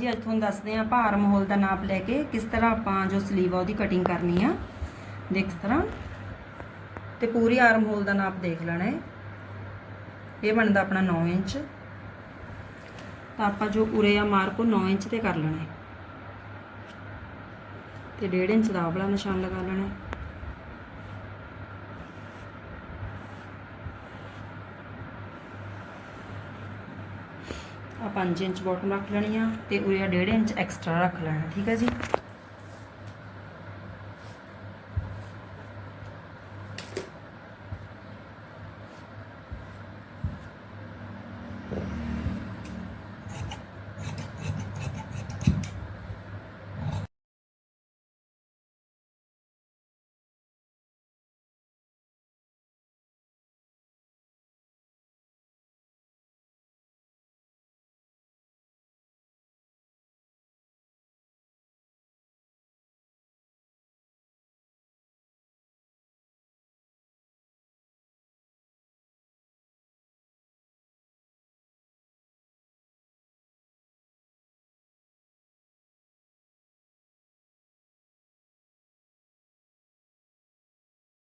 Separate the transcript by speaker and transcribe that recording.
Speaker 1: ਜੀ, ਅੱਜ ਤੁਹਾਨੂੰ ਦੱਸਦੇ ਹਾਂ ਆਪਾਂ ਆਰਮ ਹੋਲ ਦਾ ਨਾਪ ਲੈ ਕੇ ਕਿਸ ਤਰ੍ਹਾਂ ਆਪਾਂ ਜੋ ਸਲੀਵ ਆ ਉਹਦੀ ਕਟਿੰਗ ਕਰਨੀ ਆ। ਦੇਖ ਇਸ ਤਰ੍ਹਾਂ। ਤੇ ਪੂਰੀ ਆਰਮ ਹੋਲ ਦਾ ਨਾਪ ਦੇਖ ਲੈਣਾ ਹੈ। ਇਹ ਬਣਦਾ ਆਪਣਾ 9 ਇੰਚ। ਤਾਂ ਆਪਾਂ ਜੋ ਉਰੇ ਆ ਮਾਰਕ ਉਹ 9 ਇੰਚ ਤੇ ਕਰ ਲੈਣਾ ਹੈ। ਤੇ 1.5 ਇੰਚ ਦਾ ਆਹ ਨਿਸ਼ਾਨ ਲਗਾ ਲੈਣਾ ਹੈ। ਆ 5 ਇੰਚ ਬੋਟਮ ਰੱਖ ਲੈਣੀ ਆ ਤੇ ਉਰੇ ਆ 1.5 ਇੰਚ ਐਕਸਟਰਾ ਰੱਖ ਲੈਣਾ, ਠੀਕ ਹੈ ਜੀ?